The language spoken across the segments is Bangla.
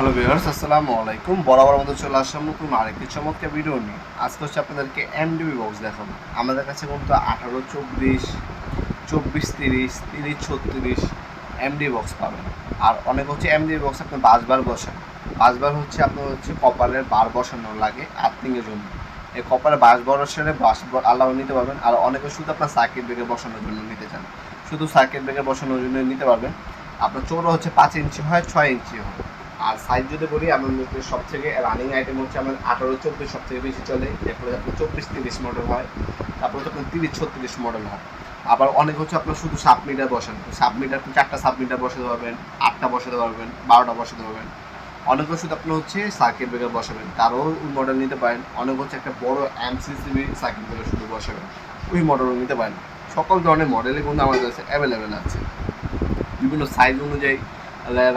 হ্যালো ভিউয়ার্স আসসালামু আলাইকুম। বরাবর মতো চলে আসলাম নতুন আরেকটি চমৎকার ভিডিও নিয়ে। আজকে হচ্ছে আপনাদেরকে এমডিবি বক্স দেখাবো। আমাদের কাছে কিন্তু আঠারো, চব্বিশ চব্বিশ, তিরিশ তিরিশ, ছত্রিশ এমডি বক্স পাবেন। আর অনেক হচ্ছে এমডি বক্স আপনি বাসবার বসান। বাসবার হচ্ছে আপনার হচ্ছে কপালের বার বসানো লাগে আর্থিংয়ের জন্য। এই কপালে বাস বসালে বাস আল্লাহ নিতে পারবেন। আর অনেকে শুধু আপনার সার্কিট ব্রেকার বসানোর জন্য নিতে চান। শুধু সার্কিট ব্রেকার বসানোর জন্য নিতে পারবেন। আপনার চৌড়া হচ্ছে পাঁচ ইঞ্চি হয়, ছয় ইঞ্চি হয়। আর সাইজ যদি বলি আমাদের সব থেকে রানিং আইটেম হচ্ছে আমার আঠারো, চব্বিশ সব থেকে বেশি চলে। এরপরে আপনার চব্বিশ, তিরিশ মডেল হয়। তারপরে আপনার তিরিশ, ছত্রিশ মডেল হয়। আবার অনেক হচ্ছে আপনার শুধু সাব মিটার বসান। সাব মিটার আপনি চারটা সাব মিটার বসাতে পারবেন, আটটা বসাতে পারবেন, বারোটা বসাতে পারবেন। অনেকে শুধু আপনি হচ্ছে সার্কিট ব্রেকার বসাবেন। তারও ওই মডেল নিতে পারেন। অনেক হচ্ছে একটা বড় এমসিসিবি সার্কিট ব্রেকার শুধু বসাবেন। ওই মডেলও নিতে পারেন। সকল ধরনের মডেলই কিন্তু আমাদের কাছে অ্যাভেলেবেল আছে। বিভিন্ন সাইজ অনুযায়ী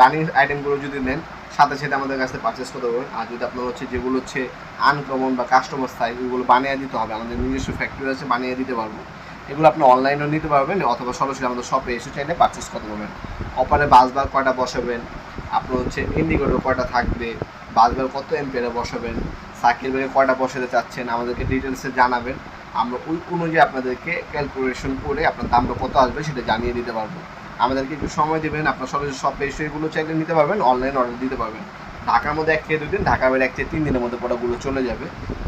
রানিং আইটেমগুলো যদি নেন, সাথে সাথে আমাদের কাছে পারচেস করতে পারবেন আর যদি আপনার হচ্ছে যেগুলো হচ্ছে আনকমন বা কাস্টমার সাইজ ওগুলো বানিয়ে দিতে হবে। আমাদের নিজস্ব ফ্যাক্টরি আছে, বানিয়ে দিতে পারব। এগুলো আপনি অনলাইনেও নিতে পারবেন, অথবা সরাসরি আমাদের শপে এসে চাইলে পারচেস করতে পারবেন। অপারে বাসবার কয়টা বসাবেন, আপনার হচ্ছে ইন্ডিকেটর কয়টা থাকবে, বাসবার কত এম্পিয়ারে বসাবেন সাইকেল ব্রেকে কয়টা বসাতে চাচ্ছেন, আমাদেরকে ডিটেলসে জানাবেন। আমরা ওই অনুযায়ী আপনাদেরকে ক্যালকুলেশন করে আপনার দামটা কত আসবে সেটা জানিয়ে দিতে পারব। আমাদেরকে একটু সময় দেবেন। আপনার শপে এসে এগুলো চাইলে নিতে পারবেন অনলাইন অর্ডার দিতে পারবেন। ঢাকার মধ্যে এক থেকে দুই দিন, ঢাকার বাইরে এক থেকে তিন দিনের মধ্যে প্রোডাক্টগুলো চলে যাবে।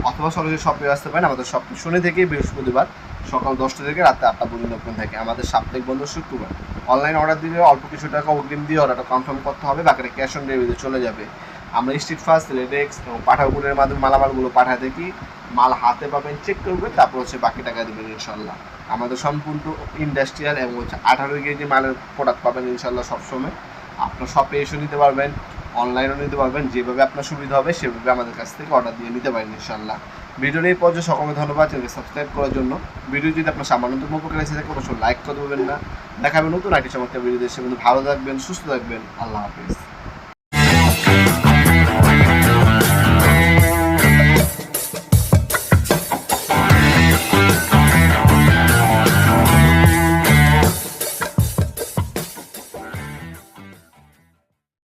অথবা সরাসরি শপে আসতে পারেন, আমাদের শপ শনি থেকে বৃহস্পতিবার সকাল দশটা থেকে রাতে আটটা পর্যন্ত ওপেন থাকে। আমাদের সাপ্তাহিক বন্ধ শুক্রবার। অনলাইন অর্ডার দিলে অল্প কিছু টাকা অগ্রিম দিয়ে অর্ডারটা কনফার্ম করতে হবে, বাকিটা ক্যাশ অন ডেলিভারিতে চলে যাবে। আমরা স্ট্রিট ফাস্ট লেটেক্স এবং পাঠাগুলোর মাধ্যমে মালামালগুলো পাঠাতে কি মাল হাতে পাবেন চেক করবেন, তারপর হচ্ছে বাকি টাকা দেবেন ইনশাল্লাহ। আমাদের সম্পূর্ণ ইন্ডাস্ট্রিয়াল এবং হচ্ছে আঠারো কেজি মালের প্রোডাক্ট পাবেন ইনশাল্লাহ সবসময়। আপনার শপে এসে নিতে পারবেন অনলাইনেও নিতে পারবেন, যেভাবে আপনার সুবিধা হবে সেভাবে আমাদের কাছ থেকে অর্ডার দিয়ে নিতে পারেন ইনশাল্লাহ। ভিডিওর এই পর্যায়ে সকলকে ধন্যবাদ চ্যানেলকে সাবস্ক্রাইব করার জন্য। ভিডিও যদি আপনার সামান্যতম উপকার এসে থাকে, অবশ্যই লাইক করে দেবেন না। দেখাবেন নতুন আইটি চমৎকার ভিডিও দেশে কিন্তু ভালো থাকবেন, সুস্থ থাকবেন, আল্লাহ হাফিজ।